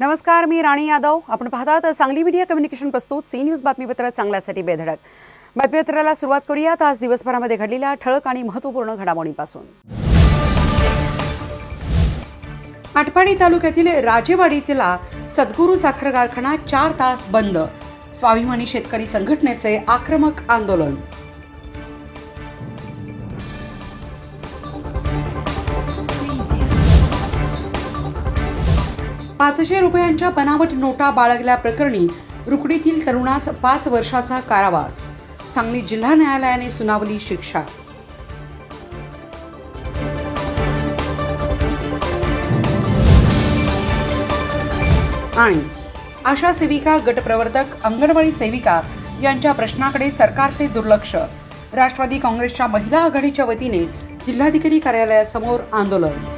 नमस्कार मी राणी यादव. आपण पाहतात सांगली मीडिया कम्युनिकेशन प्रस्तुत सी न्यूज बातमीपत्र चांगल्यासाठी बेधडक. बातमीपत्राला सुरुवात करूयात. आज दिवसभरामध्ये घडलेल्या ठळक आणि महत्त्वपूर्ण घडामोडींपासून. आटपाडी तालुक्यातील राजेवाडीतला सद्गुरू साखर कारखाना चार तास बंद. स्वाभिमानी शेतकरी संघटनेचे आक्रमक आंदोलन. पाचशे रुपयांच्या बनावट नोटा बाळगल्याप्रकरणी रुकडीतील तरुणास पाच वर्षाचा कारावास. सांगली जिल्हा न्यायालयाने सुनावली शिक्षा. आणि आशा सेविका गटप्रवर्तक अंगणवाडी सेविका यांच्या प्रश्नाकडे सरकारचे दुर्लक्ष. राष्ट्रवादी काँग्रेसच्या महिला आघाडीच्या वतीने जिल्हाधिकारी कार्यालयासमोर आंदोलन.